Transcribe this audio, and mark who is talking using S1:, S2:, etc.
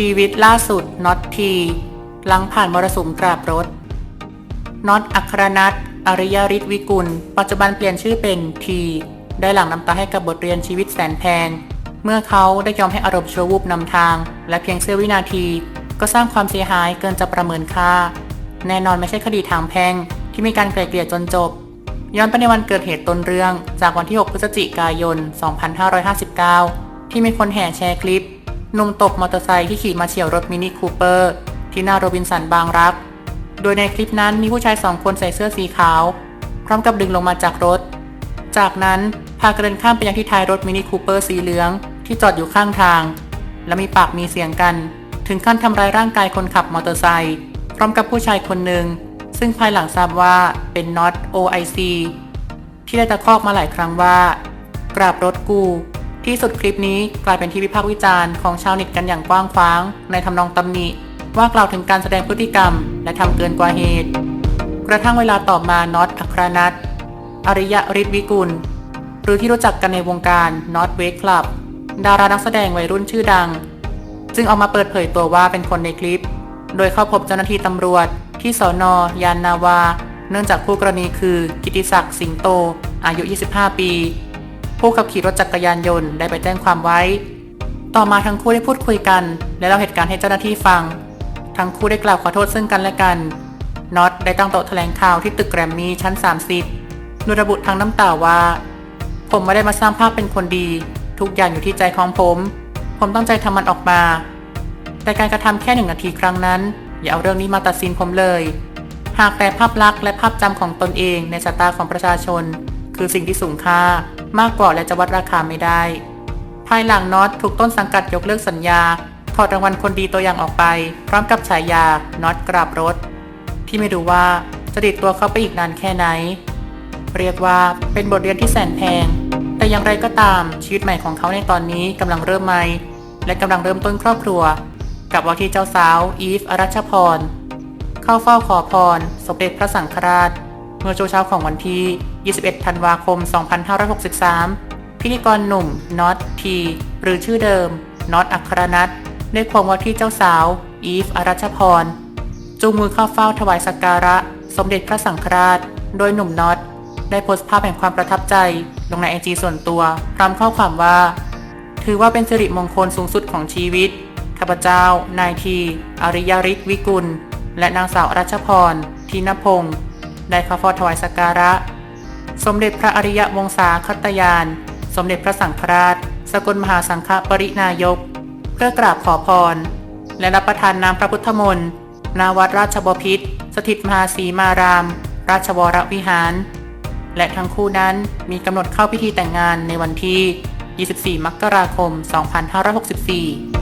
S1: ชีวิตล่าสุดน็อตที หลังผ่านมรสุมกราบรถน็อตอัครนัทอริยฤทธิ์วิกุล ปัจจุบันเปลี่ยนชื่อเป็นที ได้หลังน้ำตาให้กับบทเรียนชีวิตแสนแพง เมื่อเขาได้ยอมให้อารมณ์ชั่ววูบนำทาง และเพียงเสี้ยววินาที ก็สร้างความเสียหายเกินจะประเมินค่า แน่นอนไม่ใช่คดีทางแพงที่มีการไกล่เกลี่ยจนจบ ย้อนไปในวันเกิดเหตุต้นเรื่องจากวันที่ 6 พฤศจิกายน 2559 ที่มีคนแห่แชร์คลิป หนุ่มตกมอเตอร์ไซค์ที่ขี่มาเฉียวรถมินิคูเปอร์ที่หน้าโรบินสันบางรัก โดยในคลิปนั้นมีผู้ชายสองคนใส่เสื้อสีขาว พร้อมกับดึงลงมาจากรถ จากนั้นพากันเดินข้ามไปยังที่ท้ายรถมินิคูเปอร์สีเหลืองที่จอดอยู่ข้างทาง และมีปากมีเสียงกัน ถึงขั้นทำร้ายร่างกายคนขับมอเตอร์ไซค์พร้อมกับผู้ชายคนหนึ่งซึ่งภายหลังทราบว่าเป็นน็อต OIC ที่ได้ตะคอกมาหลายครั้งว่า กราบรถกู ที่สุดคลิปนี้กลายเป็นที่วิพากษ์วิจารณ์ของชาวเน็ตกันอย่างกว้างขวาง ในทำนองตำหนิ ว่ากล่าวถึงการแสดงพฤติกรรม และทำเกินกว่าเหตุ กระทั่งเวลาต่อมาน็อตอัครนัทอริยะฤทธิวิกุล หรือที่รู้จักกันในวงการน็อตเวกคลับดารานักแสดงวัยรุ่นชื่อดัง จึงออกมาเปิดเผยตัวว่าเป็นคนในคลิป โดยเข้าพบเจ้าหน้าที่ตำรวจ ที่สอนอยานนาวา เนื่องจากผู้กรณีคือ กิติศักดิ์สิงโต อายุ 25 ปี ผู้ขับขี่รถจักรยานยนต์ได้ไปแจ้งความไว้ ต่อมาทั้งคู่ได้พูดคุยกัน และเล่าเหตุการณ์ให้เจ้าหน้าที่ฟัง ทั้งคู่ได้กล่าวขอโทษซึ่งกันและกันน็อตได้ตั้งโต๊ะแถลงข่าวที่ตึกแกรมมี่ชั้น 30โดยระบุทางน้ำตาว่า ผมไม่ได้มาสร้างภาพเป็นคนดี ทุกอย่างอยู่ที่ใจของผม ผมตั้งใจทำมันออกมา แต่การกระทำแค่หนึ่งนาทีครั้งนั้น อย่าเอาเรื่องนี้มาตัดสินผมเลย หากแต่ภาพลักษณ์และภาพจำของตนเองในสายตาของประชาชน คือสิ่งที่สูงค่ามากกว่าและจะวัดราคาไม่ได้ ภายหลังน็อตถูกต้นสังกัดยกเลิกสัญญา ถอดรางวัลคนดีตัวอย่างออกไป พร้อมกับฉายาน็อตกราบรถ ที่ไม่รู้ว่าจะติดตัวเขาไปอีกนานแค่ไหน เรียกว่าเป็นบทเรียนที่แสนแพง แต่อย่างไรก็ตามชีวิตใหม่ของเขาในตอนนี้กำลังเริ่มใหม่และกำลังเริ่มต้นครอบครัว กับว่าที่เจ้าสาว อีฟอรัชพร เข้าเฝ้าขอพร สมเด็จพระสังฆราช เมื่อช่วงเช้าของวันที่ 21 ธันวาคม 2563 พิธีกรหนุ่มน็อตที หรือชื่อเดิมน็อตอัครนัทได้ควงว่าที่เจ้าสาว อีฟอรัชพร จูงมือเข้าเฝ้าถวายสักการะ สมเด็จพระสังฆราช โดยหนุ่มน็อตได้โพสต์ภาพแห่งความประทับใจ ลงในไอจีส่วนตัว พร้อมข้อความว่า ถือว่าเป็นสิริมงคลสูงสุดของชีวิต ข้าพเจ้า นายที อริยฤทธิ์วิกุล และนางสาวรัชพร ทีนพงศ์ ได้เข้าเฝ้าถวายสักการะ สมเด็จพระอริยวงศาคตยาน สมเด็จพระสังฆราช สกลมหาสังฆปรินายก เพื่อกราบขอพร และรับประทานน้ำพระพุทธมนต์นาวัดราชบพิตรสถิตมหาสีมาราม ราชวรวิหาร และทั้งคู่นั้นมีกำหนดเข้าพิธีแต่งงานในวันที่ 24 มกราคม 2564